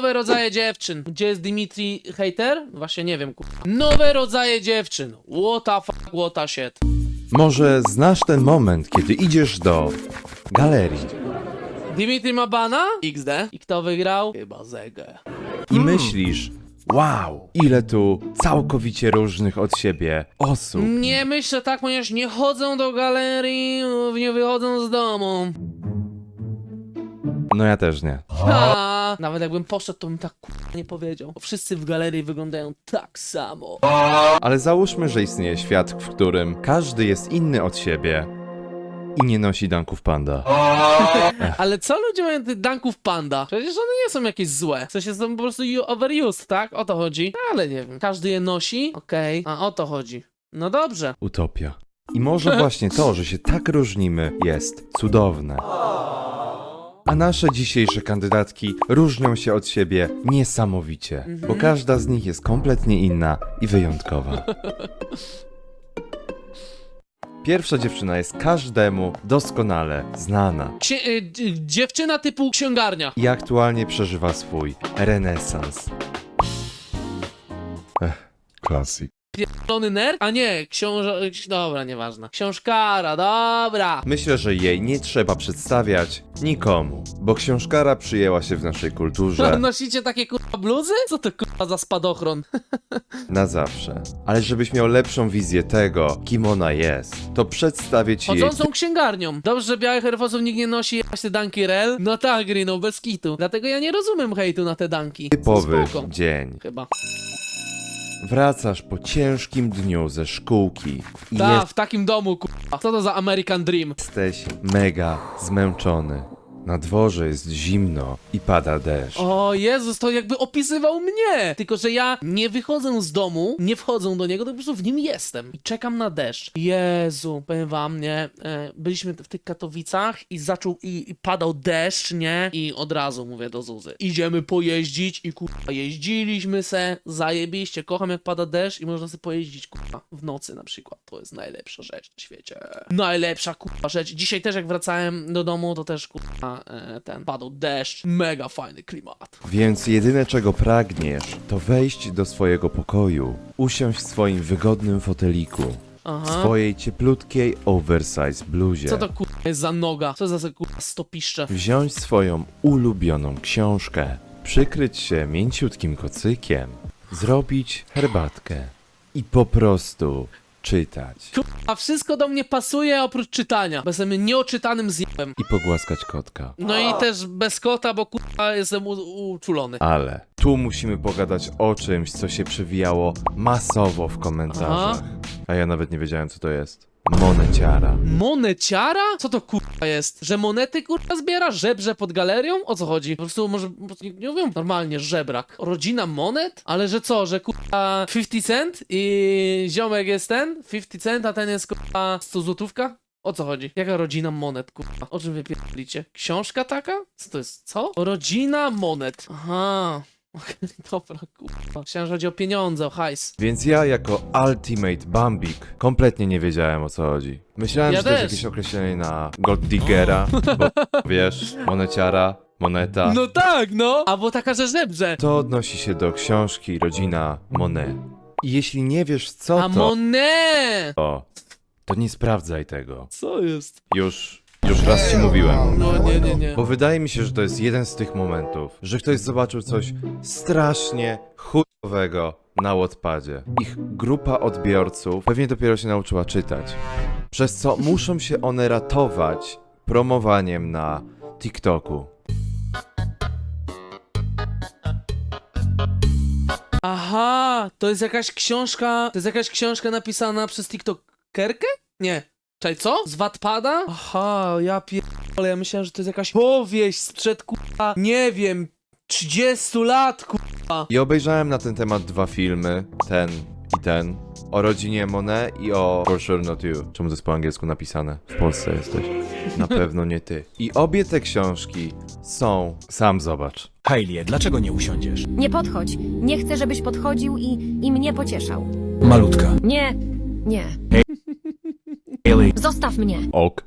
Nowe rodzaje dziewczyn. Gdzie jest Dimitri Hater? Właśnie nie wiem, kurwa. Nowe rodzaje dziewczyn. What the fuck, what the shit. Może znasz ten moment, kiedy idziesz do galerii Dimitri ma bana? XD. I kto wygrał? Chyba Zege. i myślisz, wow, ile tu całkowicie różnych od siebie osób. Nie myślę tak, ponieważ nie chodzą do galerii, nie wychodzą z domu. No ja też nie. A, nawet jakbym poszedł, to bym tak nie powiedział. Wszyscy w galerii wyglądają tak samo. Ale załóżmy, że istnieje świat, w którym każdy jest inny od siebie i nie nosi danków panda. Ale co ludzie mają tych danków panda? Przecież one nie są jakieś złe. W sensie są po prostu overused, tak? O to chodzi. Ale nie wiem. Każdy je nosi? Okej. A o to chodzi. No dobrze. Utopia. I może właśnie to, że się tak różnimy, jest cudowne. A nasze dzisiejsze kandydatki różnią się od siebie niesamowicie, bo każda z nich jest kompletnie inna i wyjątkowa. Pierwsza dziewczyna jest każdemu doskonale znana Księ- y, dziewczyna typu księgarnia. i aktualnie przeżywa swój renesans. Classic. Pierdolony nerd? A nie, książę... Dobra, nieważne. Książkara, dobra. Myślę, że jej nie trzeba przedstawiać nikomu, bo książkara przyjęła się w naszej kulturze Nosicie takie kurwa bluzy? Co to kurwa za spadochron? na zawsze. Ale żebyś miał lepszą wizję tego, kim ona jest, to przedstawię ci jej Chodzącą księgarnią. Dobrze, że białych herfosów nikt nie nosi właśnie danki rel. No tak, Rino, bez kitu. Dlatego ja nie rozumiem hejtu na te danki. typowy Spoko. dzień. Chyba. Wracasz po ciężkim dniu ze szkółki i Ta, w takim domu, kurwa. Co to za American Dream? jesteś mega zmęczony. Na dworze jest zimno i pada deszcz. O Jezus, to jakby opisywał mnie! Tylko, że ja nie wychodzę z domu, nie wchodzę do niego, to po prostu w nim jestem. I czekam na deszcz. Jezu, powiem wam, nie? E, byliśmy w tych Katowicach i zaczął, i, i padał deszcz, nie? I od razu mówię do Zuzy. Idziemy pojeździć i kurwa, jeździliśmy se, zajebiście. Kocham jak pada deszcz i można sobie pojeździć, kurwa, w nocy na przykład. To jest najlepsza rzecz na świecie. Najlepsza, kurwa, rzecz. Dzisiaj też jak wracałem do domu, to też, kurwa, e, ten, padał deszcz. Mega fajny klimat. Więc jedyne czego pragniesz, to wejść do swojego pokoju, usiąść w swoim wygodnym foteliku, w Aha. swojej cieplutkiej oversize bluzie. Co to kurwa jest za noga? Co za kurwa stopiszcze? Wziąć swoją ulubioną książkę, przykryć się mięciutkim kocykiem, zrobić herbatkę i po prostu czytać. A wszystko do mnie pasuje oprócz czytania. Bo jestem nieoczytanym zjebem. I pogłaskać kotka. No i też bez kota, bo kurwa jestem u- uczulony. Ale tu musimy pogadać o czymś, co się przewijało masowo w komentarzach. A ja nawet nie wiedziałem, co to jest. Moneciara. Moneciara? Co to kurwa jest? Że monety kurwa zbiera? Żebrze pod galerią? O co chodzi? Po prostu może, nie, nie wiem, normalnie żebrak. Rodzina monet? Ale że co, że kurwa 50 cent i ziomek jest ten? 50 cent, a ten jest kurwa 100 złotówka? O co chodzi? Jaka rodzina monet, kurwa? O czym wy pierdolicie? Książka taka? Co to jest? Co? Rodzina monet. Aha. Dobra, kurwa. Myślałem, że chodzi o pieniądze, o hajs. Więc ja jako Ultimate Bambik kompletnie nie wiedziałem o co chodzi. Myślałem, Ja że to jest też. jakieś określenie na Gold Diggera, bo wiesz, moneciara, moneta. No tak, no! Albo taka, że żebrze. To odnosi się do książki Rodzina Monet. I jeśli nie wiesz co A to, Monet! to, to nie sprawdzaj tego. Co jest? Już, już raz ci mówiłem. No nie, nie, nie. Bo wydaje mi się, że to jest jeden z tych momentów, że ktoś zobaczył coś strasznie chujowego na Wattpadzie. Ich grupa odbiorców pewnie dopiero się nauczyła czytać. Przez co muszą się one ratować promowaniem na TikToku. Aha, to jest jakaś książka, to jest jakaś książka napisana przez TikTokerkę? Nie. Czekaj, co? Z Wattpada? Aha, ja pierdolę, ja myślałem, że to jest jakaś powieść sprzed kurwa, nie wiem, 30 lat kurwa. I obejrzałem na ten temat dwa filmy, ten i ten, o rodzinie Monet i o For Sure Not You. Czemu to jest po angielsku napisane? W Polsce jesteś. Na pewno nie ty. I obie te książki są, sam zobacz, Hailey, dlaczego nie usiądziesz? Nie podchodź. Nie chcę, żebyś podchodził i, i mnie pocieszał. Malutka. Nie, nie. Hailey, Zostaw mnie. Ok.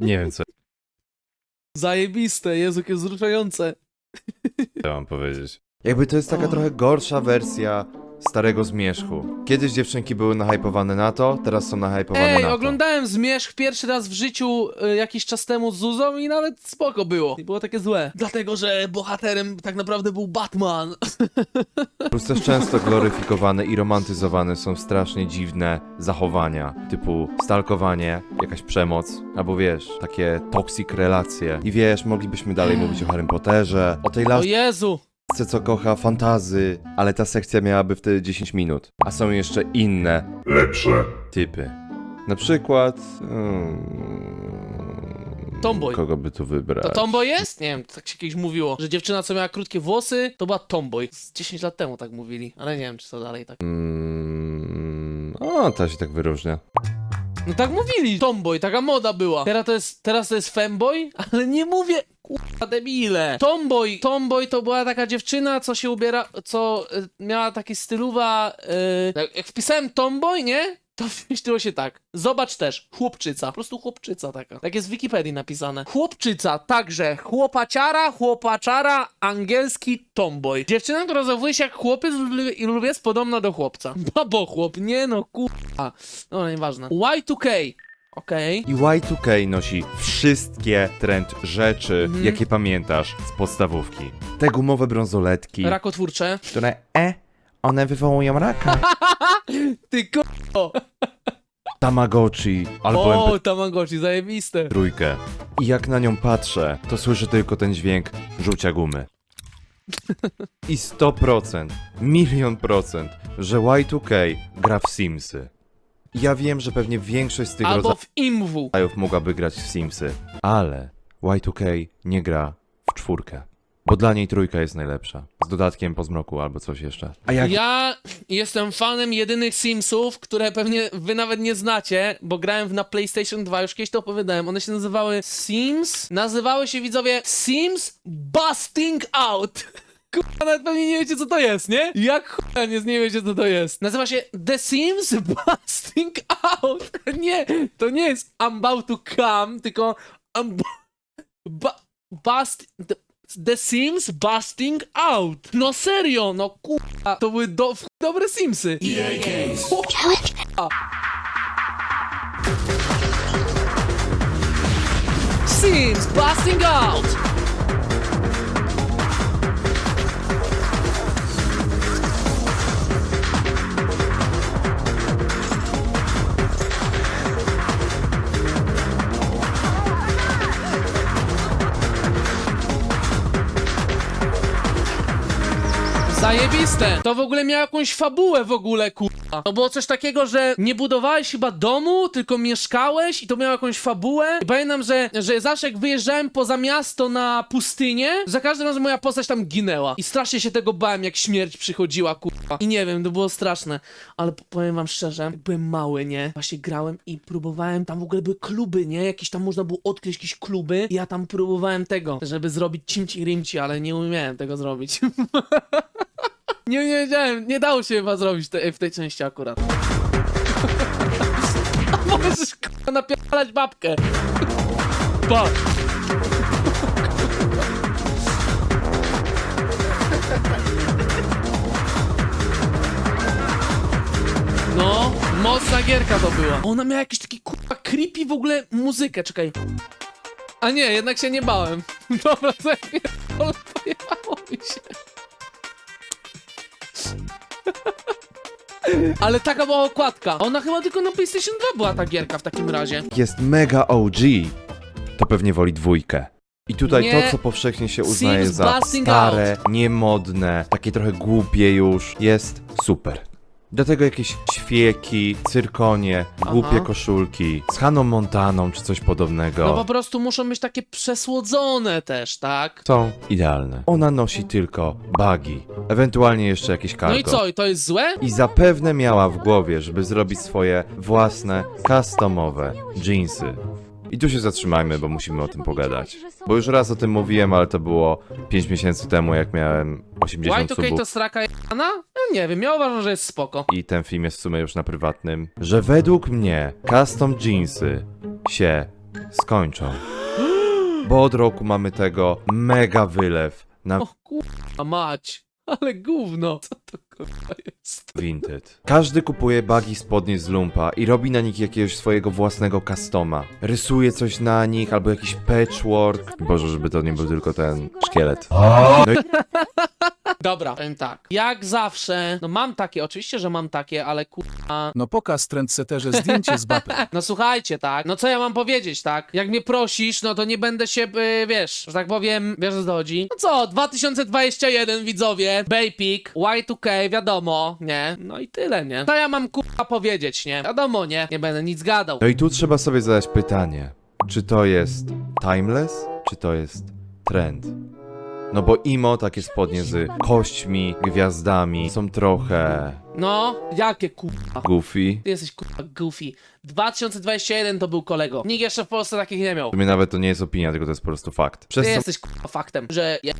Nie wiem co Zajebiste, Jezu, jakie wzruszające. Co mam powiedzieć? Jakby to jest taka trochę gorsza wersja starego zmierzchu. Kiedyś dziewczynki były nahypowane na to, teraz są nahypowane Ej, na to. oglądałem Zmierzch pierwszy raz w życiu y, jakiś czas temu z Zuzą i nawet spoko było. Nie było takie złe. Dlatego, że bohaterem tak naprawdę był Batman. Plus też często gloryfikowane i romantyzowane są strasznie dziwne zachowania, typu stalkowanie, jakaś przemoc, albo wiesz, takie toxic relacje. I wiesz, moglibyśmy dalej mówić o Harrym Potterze, o tej O Jezu! Co kocha fantazy, ale ta sekcja miałaby wtedy 10 minut. A są jeszcze inne, lepsze typy. Na przykład... Hmm, Tomboy. Kogo by tu wybrać? To tomboy jest? Nie wiem, tak się kiedyś mówiło, że dziewczyna, co miała krótkie włosy, to była tomboy. Z 10 lat temu tak mówili, ale nie wiem, czy to dalej tak. Mm, o, ta się tak wyróżnia. No tak mówili, tomboy, taka moda była. Teraz to jest, teraz to jest femboy, ale nie mówię, kurwa debile. Tomboy, tomboy to była taka dziewczyna, co się ubiera, co y, miała taki stylowa, y, jak wpisałem tomboy, nie? To wyświetliło się tak. Zobacz też, chłopczyca, po prostu chłopczyca taka. Tak jest w Wikipedii napisane. Chłopczyca, także chłopaciara, chłopaczara, angielski tomboy. Dziewczyna, która zachowuje się jak chłopiec i lub jest podobna do chłopca. Babo chłop, nie no, kurwa. No, nieważne. Y2K. Okej. I Y2K nosi wszystkie trend rzeczy, Mhm. jakie pamiętasz z podstawówki. Te gumowe brązoletki, Rakotwórcze. które e, one wywołują raka. Ty ko... Tamagotchi albo O, Tamagotchi, zajebiste. MP3. I jak na nią patrzę, to słyszę tylko ten dźwięk rzucia gumy. I 100%, milion procent, że Y2K gra w Simsy. Ja wiem, że pewnie większość z tych Albo rodzajów w imwu. mogłaby grać w Simsy, ale Y2K nie gra w czwórkę. Bo dla niej trójka jest najlepsza. Z dodatkiem po zmroku albo coś jeszcze. A jak Ja jestem fanem jedynych Simsów, które pewnie wy nawet nie znacie, bo grałem w- na PlayStation 2, już kiedyś to opowiadałem. One się nazywały Sims. Nazywały się widzowie Sims Busting Out. Kurwa, nawet pewnie nie wiecie co to jest, nie? Jak chuja nie, nie wiecie co to jest. Nazywa się The Sims Busting Out. Nie, to nie jest I'm about to come, tylko I'm bu- bust... The, Sims Busting Out. No serio, no kurwa, to były do, dobre Simsy. Kurwa. Sims Busting Out. Zajebiste! To w ogóle miało jakąś fabułę w ogóle, kurwa. To było coś takiego, że nie budowałeś chyba domu, tylko mieszkałeś i to miało jakąś fabułę. I pamiętam, że, że zawsze jak wyjeżdżałem poza miasto na pustynię, za każdym razem moja postać tam ginęła. I strasznie się tego bałem, jak śmierć przychodziła, kurwa. I nie wiem, to było straszne. Ale powiem wam szczerze, jak byłem mały, nie? Właśnie grałem i próbowałem, tam w ogóle były kluby, nie? Jakieś tam można było odkryć jakieś kluby i ja tam próbowałem tego, żeby zrobić cimci rimci, ale nie umiałem tego zrobić. Nie, nie wiedziałem, nie dało się chyba zrobić te, w tej części akurat. A możesz k***a napierdalać babkę. Pa. No, mocna gierka to była. Ona miała jakiś taki kurwa creepy w ogóle muzykę, czekaj. A nie, jednak się nie bałem. Dobra, co ja pojebało mi się. Ale taka była okładka. Ona chyba tylko na PlayStation 2 była ta gierka w takim razie. jest mega OG, to pewnie woli dwójkę. I tutaj Nie. to, co powszechnie się uznaje Sims za Busting stare, niemodne, takie trochę głupie już, jest super. Do tego jakieś ćwieki, cyrkonie, głupie Aha. koszulki z Haną Montaną czy coś podobnego. No po prostu muszą być takie przesłodzone też, tak? Są idealne. Ona nosi tylko bagi, ewentualnie jeszcze jakieś cargo. No i co, i to jest złe? I zapewne miała w głowie, żeby zrobić swoje własne, customowe jeansy. I tu się zatrzymajmy, bo musimy o tym pogadać. Bo już raz o tym mówiłem, ale to było 5 miesięcy temu, jak miałem 80 Y2K subów. to sraka jana? No nie wiem, ja uważam, że jest spoko. I ten film jest w sumie już na prywatnym. Że według mnie custom jeansy się skończą. bo od roku mamy tego mega wylew na O kurwa mać. Ale gówno. Co to kurwa? Vinted. Każdy kupuje bagi spodnie z lumpa i robi na nich jakiegoś swojego własnego customa. Rysuje coś na nich albo jakiś patchwork. Boże, żeby to nie był tylko ten szkielet. No i Dobra, powiem tak. Jak zawsze, no mam takie, oczywiście, że mam takie, ale kurwa... No pokaż trendseterze zdjęcie z Bapy. No słuchajcie, tak? No co ja mam powiedzieć, tak? Jak mnie prosisz, no to nie będę się, y, wiesz, że tak powiem, wiesz o co chodzi? No co, 2021 widzowie, Baypik, Y2K, wiadomo, nie? No i tyle, nie? Co ja mam kurwa powiedzieć, nie? Wiadomo, nie? Nie będę nic gadał. No i tu trzeba sobie zadać pytanie, czy to jest timeless, czy to jest trend? No bo imo, takie spodnie z kośćmi, gwiazdami, są trochę No, jakie kurwa? goofy. Ty jesteś kurwa goofy. 2021 to był kolego. Nikt jeszcze w Polsce takich nie miał. W sumie nawet to nie jest opinia, tylko to jest po prostu fakt. Przez Ty co jesteś kurwa faktem, że ja...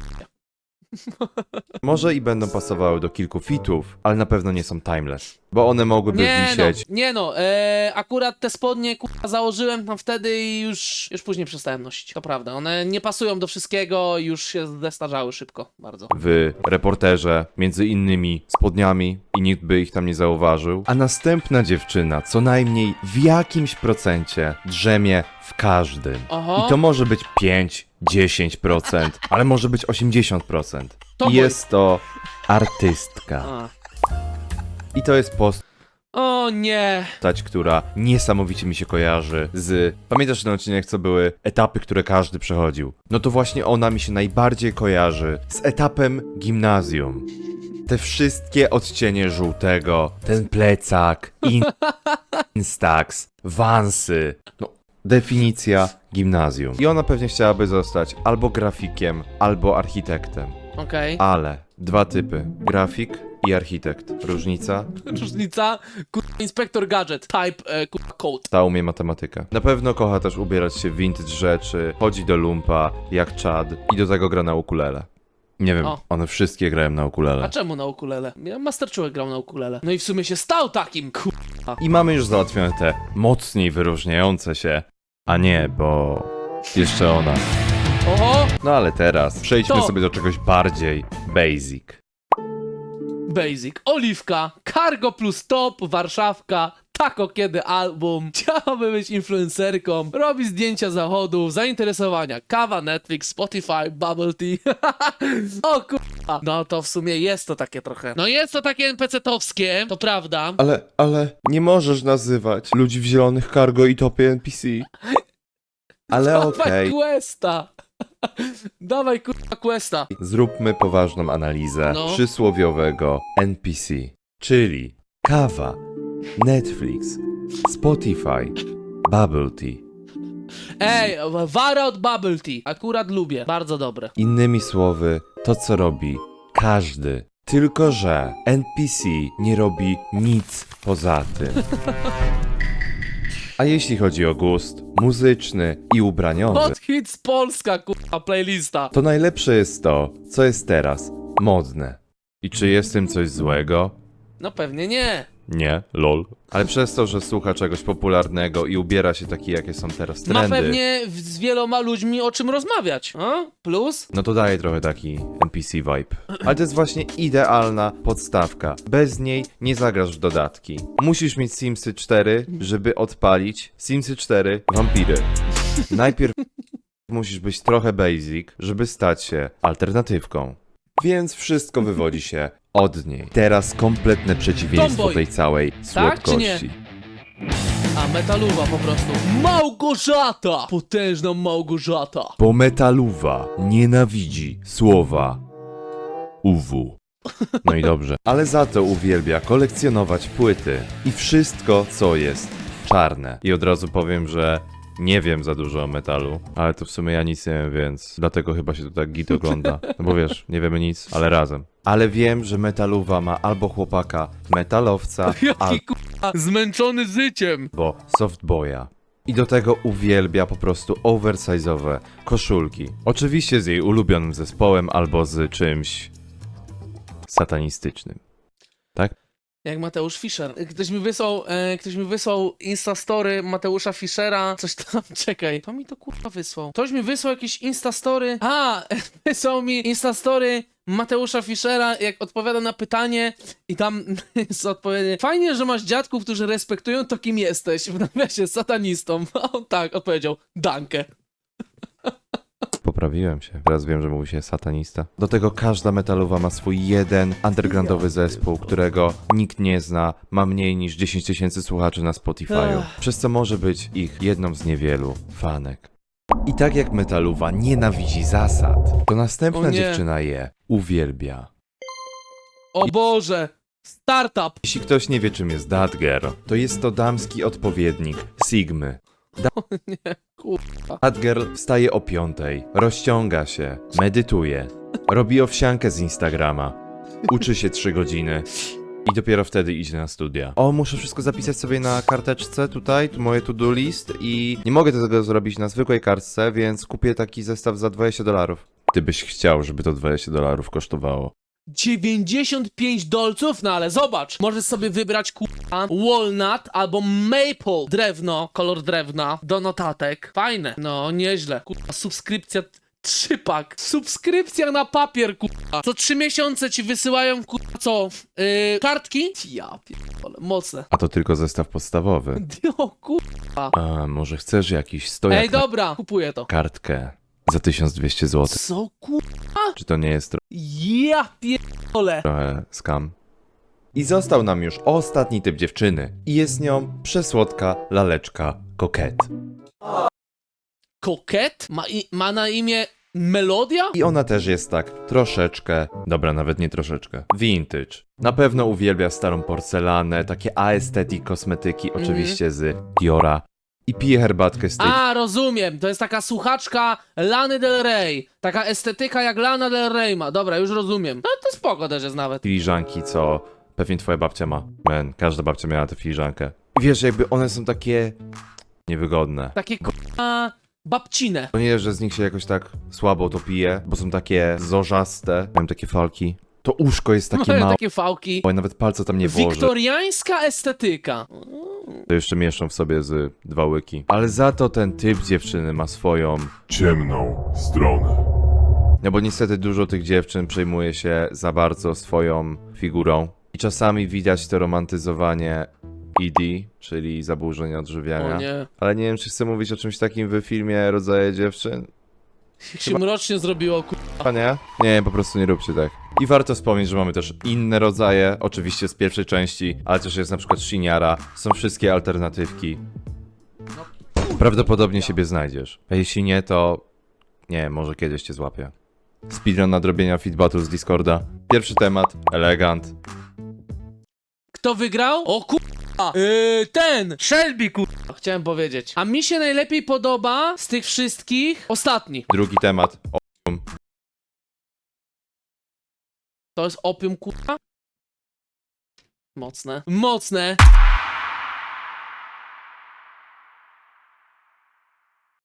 może i będą pasowały do kilku fitów, ale na pewno nie są timeless. Bo one mogłyby Nie no, wisieć nie no, e, akurat te spodnie kurwa założyłem tam wtedy i już, już później przestałem nosić. To prawda, one nie pasują do wszystkiego już się zestarzały szybko, bardzo. w reporterze, między innymi spodniami i nikt by ich tam nie zauważył. A następna dziewczyna co najmniej w jakimś procencie drzemie w każdym. Oho. I to może być 5, 10%, ale może być 80%. To I jest to artystka. A. I to jest postać, O nie, która niesamowicie mi się kojarzy z... Pamiętasz ten odcinek, co były etapy, które każdy przechodził? No to właśnie ona mi się najbardziej kojarzy z etapem gimnazjum. Te wszystkie odcienie żółtego, ten plecak, in- instax, wansy. No, definicja gimnazjum. I ona pewnie chciałaby zostać albo grafikiem, albo architektem. okej. Ale dwa typy: grafik i architekt. Różnica? Różnica, kurwa, inspektor gadget, type, e, kurwa, code. Ta umie matematykę. Na pewno kocha też ubierać się w vintage rzeczy, chodzi do lumpa, jak Chad i do tego gra na ukulele. Nie wiem, O. one wszystkie grają na A ukulele. czemu na ukulele? Ja Master Człowiek grał na ukulele. No i w sumie się stał takim, kurwa. I mamy już załatwione te mocniej wyróżniające się. A nie, bo jeszcze ona. Oho, No ale teraz przejdźmy To. sobie do czegoś bardziej basic. Basic, Oliwka, Cargo plus Top, Warszawka, Tako kiedy album, chciałaby być influencerką, robi zdjęcia zachodów, zainteresowania, kawa, Netflix, Spotify, Bubble Tea. o No to w sumie jest to takie trochę. No jest to takie NPC-towskie, to prawda. Ale, ale nie możesz nazywać ludzi w zielonych cargo i topie NPC. Ale okej. Dawaj Questa. Dawaj kurwa Questa. Zróbmy poważną analizę No. przysłowiowego NPC, czyli kawa, Netflix, Spotify, Bubble Tea. Ej, wara od Bubble Tea. Akurat lubię. Bardzo dobre. Innymi słowy, to co robi każdy. Tylko, że NPC nie robi nic poza tym. A jeśli chodzi o gust muzyczny i ubraniowy, Hot Hits Polska, kurwa, playlista. to najlepsze jest to, co jest teraz modne. I czy jest w tym coś złego? No pewnie nie. Nie, lol. Ale przez to, że słucha czegoś popularnego i ubiera się taki, jakie są teraz Ma trendy, pewnie w- z wieloma ludźmi o czym rozmawiać. A? Plus? no to daje trochę taki NPC vibe. Ale to jest właśnie idealna podstawka. Bez niej nie zagrasz w dodatki. Musisz mieć Simsy 4, żeby odpalić Simsy 4 Vampiry. Najpierw musisz być trochę basic, żeby stać się alternatywką. Więc wszystko wywodzi się od niej. Teraz kompletne przeciwieństwo Tomboy. tej całej Tak, czy nie? słodkości. A metaluwa po prostu. Małgorzata! Potężna Małgorzata. Bo metaluwa nienawidzi słowa UW. No i dobrze. Ale za to uwielbia kolekcjonować płyty i wszystko, co jest czarne. I od razu powiem, że nie wiem za dużo o metalu, ale to w sumie ja nic nie wiem, więc dlatego chyba się to tak git ogląda. No bo wiesz, nie wiemy nic, ale razem. Ale wiem, że metaluwa ma albo chłopaka metalowca, Jaki kurwa zmęczony życiem. albo softboya. I do tego uwielbia po prostu oversize'owe koszulki. Oczywiście z jej ulubionym zespołem albo z czymś satanistycznym. Tak? Jak Mateusz Fischer. Ktoś mi wysłał, e, ktoś mi wysłał Instastory Mateusza Fischera. Coś tam, czekaj. To mi to kurwa wysłał. Ktoś mi wysłał jakieś Instastory. A, wysłał mi Instastory Mateusza Fischera, jak odpowiada na pytanie i tam jest odpowiedź. Fajnie, że masz dziadków, którzy respektują to, kim jesteś. W nawiasie satanistą. A on tak odpowiedział. Dankę. Poprawiłem się. Teraz wiem, że mówi się satanista. Do tego każda metalowa ma swój jeden undergroundowy zespół, którego nikt nie zna, ma mniej niż 10 tysięcy słuchaczy na Spotify'u, przez co może być ich jedną z niewielu fanek. I tak jak metaluwa nienawidzi zasad, to następna O nie. dziewczyna je uwielbia. O Boże! Startup! Jeśli ktoś nie wie, czym jest Girl, to jest to damski odpowiednik Sigmy. Nie, kurwa. That Girl wstaje o piątej, rozciąga się, medytuje, robi owsiankę z Instagrama, uczy się trzy godziny i dopiero wtedy idzie na studia. O, muszę wszystko zapisać sobie na karteczce tutaj, tu moje to-do list i nie mogę tego zrobić na zwykłej kartce, więc kupię taki zestaw za 20 dolarów. Ty byś chciał, żeby to 20 dolarów kosztowało. 95 dolców? No ale zobacz, możesz sobie wybrać kurwa walnut albo maple drewno, kolor drewna do notatek. Fajne. No, nieźle. Kurwa, subskrypcja trzypak. Subskrypcja na papier, kurwa. Co trzy miesiące ci wysyłają, kurwa, co? Yy, kartki? Ja pierdolę, mocne. A to tylko zestaw podstawowy. O kurwa. A może chcesz jakiś stojak Ej, na dobra, kupuję to. kartkę za 1200 zł? Co kurwa? Czy to nie jest Ja pierdolę. trochę skam. I został nam już ostatni typ dziewczyny. I jest nią przesłodka laleczka koket. Koket? Ma, i, ma na imię Melodia? I ona też jest tak troszeczkę, dobra, nawet nie troszeczkę, vintage. Na pewno uwielbia starą porcelanę, takie aesthetic kosmetyki, oczywiście z Diora. I pije herbatkę z tej A, rozumiem. To jest taka słuchaczka Lany Del Rey. Taka estetyka jak Lana Del Rey ma. Dobra, już rozumiem. No to spoko też jest nawet. filiżanki, co pewnie twoja babcia ma. Man, każda babcia miała tę filiżankę. I wiesz, jakby one są takie niewygodne. Takie k***a babcine. To nie, że z nich się jakoś tak słabo to pije, bo są takie zorzaste, mają takie falki. To uszko jest takie Mają małe, takie fałki. nawet palca tam nie włoży. Wiktoriańska estetyka. To jeszcze mieszczą w sobie z dwa łyki. Ale za to ten typ dziewczyny ma swoją... ciemną stronę. No bo niestety dużo tych dziewczyn przejmuje się za bardzo swoją figurą. I czasami widać to romantyzowanie ED, czyli zaburzeń odżywiania. O nie. Ale nie wiem, czy chcę mówić o czymś takim w filmie Rodzaje dziewczyn. Się mrocznie zrobiło, ku... A nie? Po prostu nie róbcie tak. I warto wspomnieć, że mamy też inne rodzaje, oczywiście z pierwszej części, ale też jest na przykład Shiniara, są wszystkie alternatywki. Prawdopodobnie siebie znajdziesz. A jeśli nie, to... Nie, może kiedyś cię złapię. Speedrun nadrobienia Battle z Discorda. Pierwszy temat, elegant. Kto wygrał? O kurwa! Yy, ten! Shelby kurwa! Chciałem powiedzieć. A mi się najlepiej podoba z tych wszystkich ostatni. Drugi temat, o... To jest opium kurwa? Mocne. Mocne!